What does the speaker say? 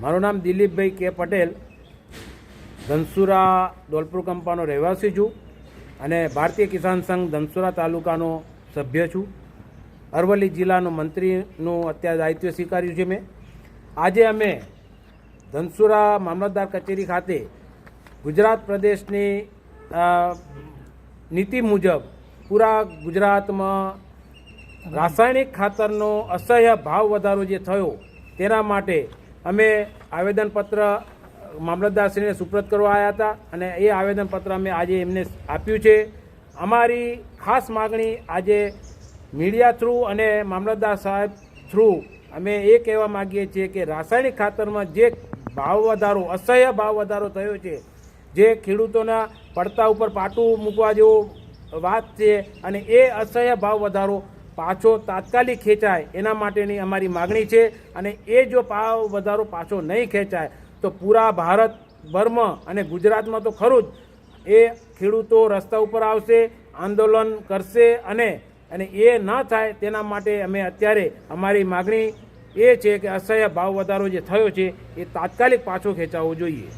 મારું નામ દિલીપભાઈ કે પટેલ. ધનસુરા દોલપુર કંપાનો રહેવાસી છું અને ભારતીય કિસાન સંઘ ધનસુરા તાલુકાનો સભ્ય છું. અરવલ્લી જિલ્લાનો મંત્રીનું અત્યારે દાયિત્વ સ્વીકાર્યું છે મેં. આજે અમે ધનસુરા મામલતદાર કચેરી ખાતે ગુજરાત પ્રદેશની નીતિ મુજબ પૂરા ગુજરાતમાં રાસાયણિક ખાતરનો અસહ્ય ભાવ વધારો જે થયો તેના માટે અમે આવેદનપત્ર મામલતદારશ્રીને સુપ્રત કરવા આવ્યા હતા અને એ આવેદનપત્ર અમે આજે એમને આપ્યું છે. અમારી ખાસ માગણી આજે મીડિયા થ્રુ અને મામલતદાર સાહેબ થ્રુ અમે એ કહેવા માગીએ છીએ કે રાસાયણિક ખાતરમાં જે ભાવ વધારો, અસહ્ય ભાવ વધારો થયો છે, જે ખેડૂતોના પડતા ઉપર પાટું મૂકવા જેવો વાત છે અને એ અસહ્ય ભાવ વધારો પાછો તાત્કાલિક ખેંચાય એના માટેની અમારી માગણી છે અને એ જો ભાવ વધારો પાછો નહીં ખેંચાય, તો પૂરા ભારતભરમાં અને ગુજરાતમાં તો ખરું જ એ ખેડૂતો રસ્તા ઉપર આવશે, આંદોલન કરશે અને અને એ ન થાય તેના માટે અમે અત્યારે અમારી માગણી એ છે કે અસહ્ય ભાવ વધારો જે થયો છે એ તાત્કાલિક પાછો ખેંચાવવો જોઈએ.